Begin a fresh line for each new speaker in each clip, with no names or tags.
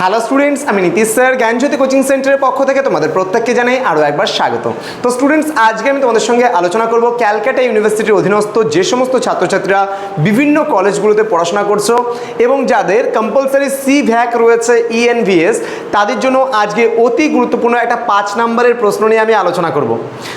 Hello students আমি Nitish sir, জ্ঞানজ্যোতি coaching সেন্টারের পক্ষ থেকে তোমাদের প্রত্যেককে জানাই আরও একবার স্বাগত। তো স্টুডেন্টস আজকে আমি তোমাদের সঙ্গে আলোচনা করব ক্যালকাটা ইউনিভার্সিটির অধীনস্থ যে সমস্ত ছাত্রছাত্রীরা বিভিন্ন কলেজগুলোতে পড়াশোনা করছ এবং যাদের কম্পালসারি সি ভ্যাক রয়েছে E ইএনভিএস তাদের জন্য আজকে অতি গুরুত্বপূর্ণ একটা পাঁচ নম্বরের প্রশ্ন নিয়ে আমি আলোচনা করব।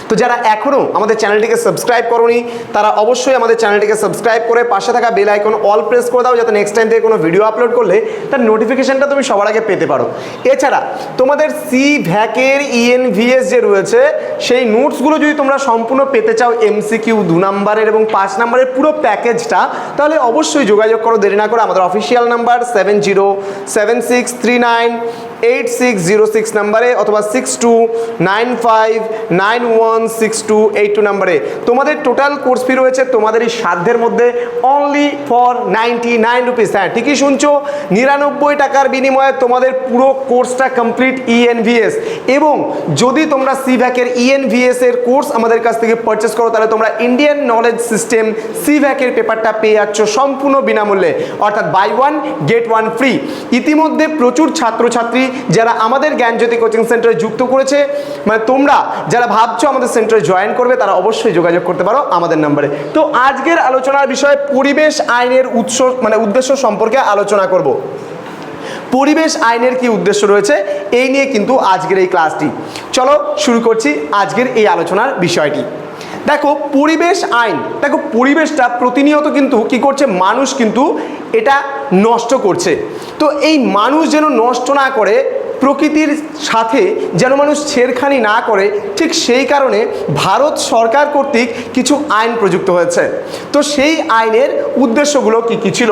তো যারা এখনও আমাদের চ্যানেলটিকে সাবস্ক্রাইব করনি, তারা অবশ্যই আমাদের চ্যানেলটিকে সাবস্ক্রাইব করে পাশে থাকা বেল আইকন অল প্রেস করে দাও, যাতে নেক্সট টাইম থেকে কোনো ভিডিও আপলোড করলে তার নোটিফিকেশনটা তুমি সবার আগে পেতে পারো। এছাড়া তোমাদের সি ভ্যাকের ইএনভিএস যে রয়েছে, সেই নোটসগুলো যদি তোমরা সম্পূর্ণ পেতে চাও এমসিকিউ দু নাম্বারের এবং পাঁচ নাম্বারের পুরো প্যাকেজটা তাহলে অবশ্যই যোগাযোগ করো, দেরি না করো আমাদের official number seven zero seven six three nine eight six zero six নাম্বারে অথবা six two nine five nine one six two eight two নাম্বারে। তোমাদের টোটাল কোর্স ফি রয়েছে তোমাদের এই সাধ্যের মধ্যে only for ninety nine rupees হ্যাঁ ঠিকই শুনছো। নিরানব্বই টাকার বিনিময়ে তোমাদের পুরো কোর্সটা কমপ্লিট ইএনভিএস এবং যদি তোমরা সিভ্যাকের ইএনভিএস এর কোর্স আমাদের কাছ থেকে পারচেস করো, তাহলে তোমরা ইন্ডিয়ান নলেজ সিস্টেম সিভ্যাকের পেপারটা পেয়ে যাচ্ছ সম্পূর্ণ বিনামূল্যে। অর্থাৎ buy one get one free ইতিমধ্যে প্রচুর ছাত্রছাত্রী যারা আমাদের জ্ঞানজ্যোতি কোচিং সেন্টারে যুক্ত করেছে মানে তোমরা যারা ভাবছ আমাদের সেন্টারে জয়েন করবে, তারা অবশ্যই যোগাযোগ করতে পারো আমাদের নাম্বারে তো আজকের আলোচনার বিষয়ে পরিবেশ আইনের উৎস মানে উদ্দেশ্য সম্পর্কে আলোচনা করব। পরিবেশ আইনের কি উদ্দেশ্য রয়েছে, এই নিয়ে কিন্তু আজকের এই ক্লাসটি চলো শুরু করছি আজকের এই আলোচনার বিষয়টি। দেখো, পরিবেশ আইন, দেখো, পরিবেশটা প্রতিনিয়ত কিন্তু কি করছে, মানুষ কিন্তু এটা নষ্ট করছে। তো এই মানুষ যেন নষ্ট না করে, প্রকৃতির সাথে যেন মানুষ ছেড়খানি না করে, ঠিক সেই কারণে ভারত সরকার কর্তৃক কিছু আইন প্রযুক্ত হয়েছে। তো সেই আইনের উদ্দেশ্যগুলো কি কি ছিল?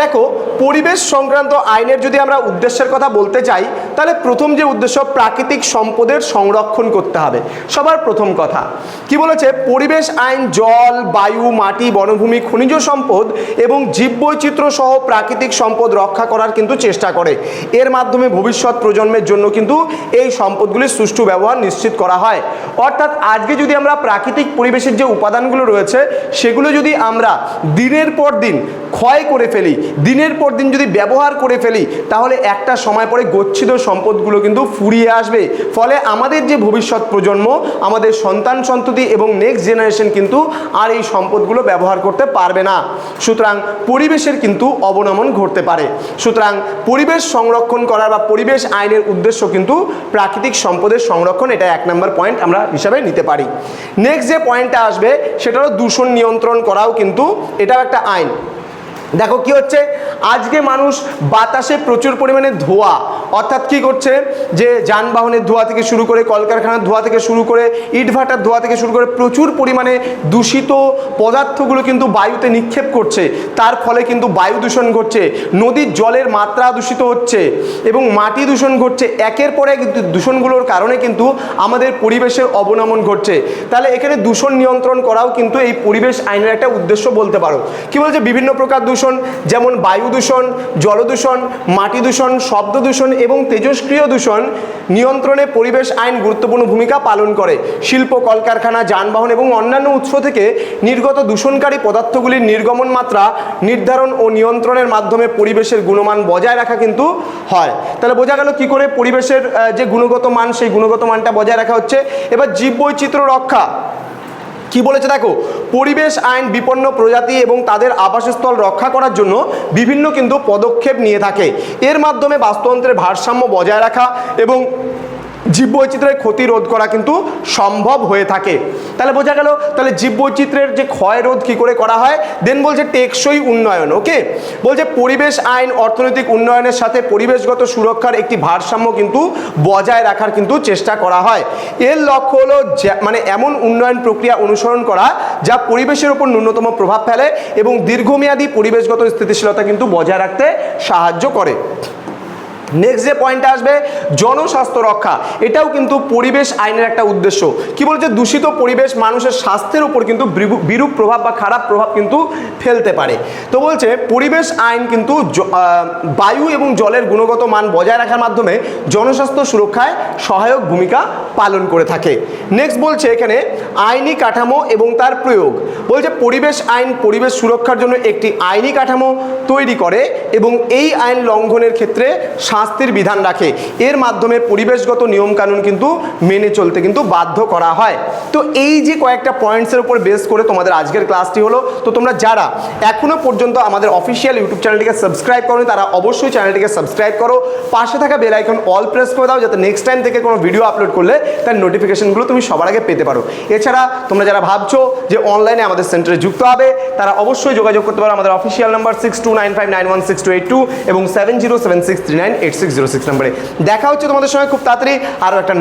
দেখো, পরিবেশ সংক্রান্ত আইনের যদি আমরা উদ্দেশ্যের কথা বলতে চাই তাহলে প্রথম যে উদ্দেশ্য প্রাকৃতিক সম্পদের সংরক্ষণ করতে হবে। সবার প্রথম কথা, কি বলেছে? পরিবেশ, আইন, জল, বায়ু, মাটি, বনভূমি, খনিজ সম্পদ এবং জীববৈচিত্র্য সহ প্রাকৃতিক সম্পদ রক্ষা করার কিন্তু চেষ্টা করে। এর মাধ্যমে ভবিষ্যৎ প্রজন্মের জন্য কিন্তু এই সম্পদগুলির সুষ্ঠু ব্যবহার নিশ্চিত করা হয়। অর্থাৎ আজকে যদি আমরা প্রাকৃতিক পরিবেশের যে উপাদানগুলো রয়েছে, সেগুলো যদি আমরা দিনের পর দিন ক্ষয় করে ফেলি, দিনের পর দিন যদি ব্যবহার করে ফেলি, তাহলে একটা সময় পরে গচ্ছিত সম্পদগুলো কিন্তু ফুরিয়ে আসবে। ফলে আমাদের যে ভবিষ্যৎ প্রজন্ম, আমাদের সন্তান সন্ততি এবং নেক্সট জেনারেশন কিন্তু আর এই সম্পদগুলো ব্যবহার করতে পারবে না। সুতরাং পরিবেশের কিন্তু অবনমন ঘটতে পারে। সুতরাং পরিবেশ সংরক্ষণ করার বা পরিবেশ আইনের উদ্দেশ্য কিন্তু প্রাকৃতিক সম্পদের সংরক্ষণ, এটা এক নম্বর পয়েন্ট আমরা হিসাবে নিতে পারি। নেক্সট যে পয়েন্টটা আসবে সেটা হলো দূষণ নিয়ন্ত্রণ করাও কিন্তু এটাও একটা আইন। দেখো কি হচ্ছে? আজকে মানুষ বাতাসে প্রচুর পরিমাণে ধোঁয়া। অর্থাৎ কি করছে? যে যানবাহনের ধোঁয়া থেকে শুরু করে কলকারখানার ধোঁয়া থেকে শুরু করে ইটভাটার ধোঁয়া থেকে শুরু করে প্রচুর পরিমাণে দূষিত পদার্থগুলো কিন্তু বায়ুতে নিক্ষেপ করছে। তার ফলে কিন্তু বায়ু দূষণ ঘটছে, নদীর জলের মাত্রা দূষিত হচ্ছে এবং মাটি দূষণ ঘটছে। একের পর এক দূষণগুলোর কারণে কিন্তু আমাদের পরিবেশের অবনমন ঘটছে। তাহলে এখানে দূষণ নিয়ন্ত্রণ করাও কিন্তু এই পরিবেশ আইনের একটা উদ্দেশ্য বলতে পারো। কি বলছে? বিভিন্ন প্রকার দূষণ, যেমন বায়ু দূষণ জলদূষণ মাটি দূষণ, শব্দ দূষণ এবং তেজস্ক্রিয় দূষণ নিয়ন্ত্রণে পরিবেশ আইন গুরুত্বপূর্ণ ভূমিকা পালন করে। শিল্প, কলকারখানা, যানবাহন এবং অন্যান্য উৎস থেকে নির্গত দূষণকারী পদার্থগুলির নির্গমন মাত্রা নির্ধারণ ও নিয়ন্ত্রণের মাধ্যমে পরিবেশের গুণমান বজায় রাখা কিন্তু হয়। তাহলে বোঝা গেল কি করে পরিবেশের যে গুণগত মান, সেই গুণগত মানটা বজায় রাখা হচ্ছে। এবার জীববৈচিত্র্য রক্ষা। কি বলেছে দেখো? পরিবেশ, আইন, বিপন্ন প্রজাতি এবং তাদের আবাসস্থল রক্ষা করার জন্য বিভিন্ন কিন্তু পদক্ষেপ নিয়ে থাকে। এর মাধ্যমে বাস্তুতন্ত্রের ভারসাম্য বজায় রাখা এবং জীববৈচিত্র্যের ক্ষতি রোধ করা কিন্তু সম্ভব হয়ে থাকে। তাহলে বোঝা গেল, তাহলে জীব জীববৈচিত্র্যের যে ক্ষয় রোধ কী করে করা হয়? দেন বলছে টেকসই উন্নয়ন ওকে বলছে পরিবেশ, আইন, অর্থনৈতিক উন্নয়নের সাথে পরিবেশগত সুরক্ষার একটি ভারসাম্য কিন্তু বজায় রাখার কিন্তু চেষ্টা করা হয়। এর লক্ষ্য হলো মানে এমন উন্নয়ন প্রক্রিয়া অনুসরণ করা যা পরিবেশের উপর ন্যূনতম প্রভাব ফেলে এবং দীর্ঘমেয়াদী পরিবেশগত স্থিতিশীলতা কিন্তু বজায় রাখতে সাহায্য করে। নেক্সট যে পয়েন্টটা আসবে, জনস্বাস্থ্য রক্ষা। এটাও কিন্তু পরিবেশ আইনের একটা উদ্দেশ্য। কি বলছে? দূষিত পরিবেশ মানুষের স্বাস্থ্যের উপর কিন্তু বিরূপ- প্রভাব বা খারাপ প্রভাব কিন্তু ফেলতে পারে। তো বলছে, পরিবেশ আইন কিন্তু বায়ু এবং জলের গুণগত মান বজায় রাখার মাধ্যমে জনস্বাস্থ্য সুরক্ষায় সহায়ক ভূমিকা পালন করে থাকে। নেক্সট বলছে এখানে, আইনি কাঠামো এবং তার প্রয়োগ। বলছে, পরিবেশ আইন পরিবেশ সুরক্ষার জন্য একটি আইনি কাঠামো তৈরি করে এবং এই আইন লঙ্ঘনের ক্ষেত্রে শাস্তির বিধান রাখে। এর মাধ্যমে পরিবেশগত নিয়মকানুন কিন্তু মেনে চলতে কিন্তু বাধ্য করা হয়। তো এই যে কয়েকটা পয়েন্টসের উপর বেস করে তোমাদের আজকের ক্লাসটি হলো, তো তোমরা যারা এখনও পর্যন্ত আমাদের অফিসিয়াল ইউটিউব চ্যানেলটিকে সাবস্ক্রাইব করো তারা অবশ্যই চ্যানেলটিকে সাবস্ক্রাইব করো। পাশে থাকা বেল আইকন অল প্রেস করে দাও, যাতে নেক্সট টাইম থেকে কোনো ভিডিও আপলোড করলে তার নোটিফিকেশনগুলো তুমি সবার আগে পেতে পারো। এছাড়া তোমরা যারা ভাবছ যে অনলাইনে আমাদের সেন্টারে যুক্ত হবে, তারা অবশ্যই যোগাযোগ করতে পারো আমাদের official number six two nine five nine one six two eight two এবং seven zero seven six three nine eight six zero six নাম্বারে দেখা হচ্ছে তোমাদের সঙ্গে খুব তাড়াতাড়ি আরও একটা